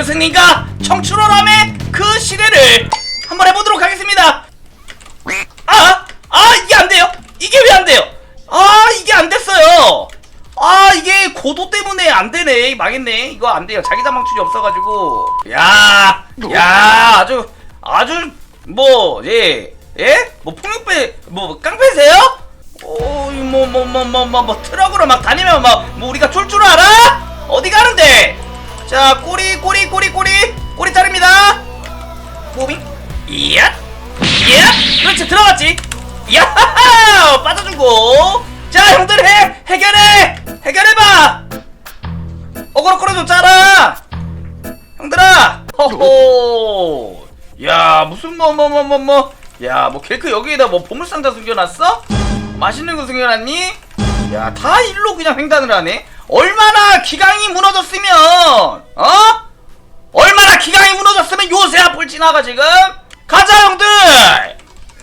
스승님과 청출어람의 그 시대를 한번 해보도록 하겠습니다. 아, 아 이게 안 돼요. 이게 왜 안 돼요? 아 이게 안 됐어요. 아 이게 고도 때문에 안 되네. 망했네. 이거 안 돼요. 자기장 방출이 없어가지고. 야, 야 아주 아주 뭐 예. 예? 뭐 풍육배 뭐 깡패세요? 오뭐뭐 뭐뭐뭐뭐 뭐 트럭으로 막 다니면 막 뭐 우리가 쫄 줄 알아? 어디 가는데? 자 꼬리 무빙 이야! 이야! 그렇지 들어갔지? 이야 빠져주고. 자 형들 해! 해결해! 해결해봐! 어그로 끌어줬잖아 형들아! 허호 야 무슨 뭐 뭐 뭐 뭐 뭐? 야뭐 겔크 여기에다 뭐 보물상자 숨겨놨어? 맛있는 거 숨겨놨니? 야 다 일로 그냥 횡단을 하네? 얼마나 기강이 무너졌으면 어 무너졌으면 요새 앞을 지나가 지금. 가자 형들!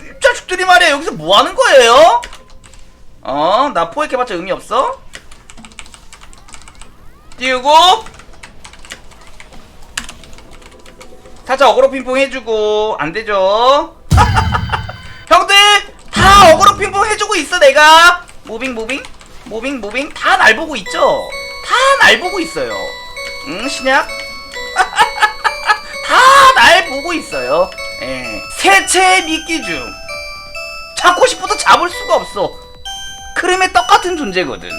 이 자식들이 말이야 여기서 뭐 하는 거예요? 어 나 포획해봤자 의미 없어? 띄우고. 살짝 어그로 핑퐁 해주고. 안 되죠? 형들 다 어그로 핑퐁 해주고 있어 내가. 무빙 무빙. 무빙 무빙. 다 날 보고 있죠? 다 날 보고 있어요. 응 신약 보고 있어요. 예. 세체 미끼 중. 잡고 싶어도 잡을 수가 없어. 크림의 떡 같은 존재거든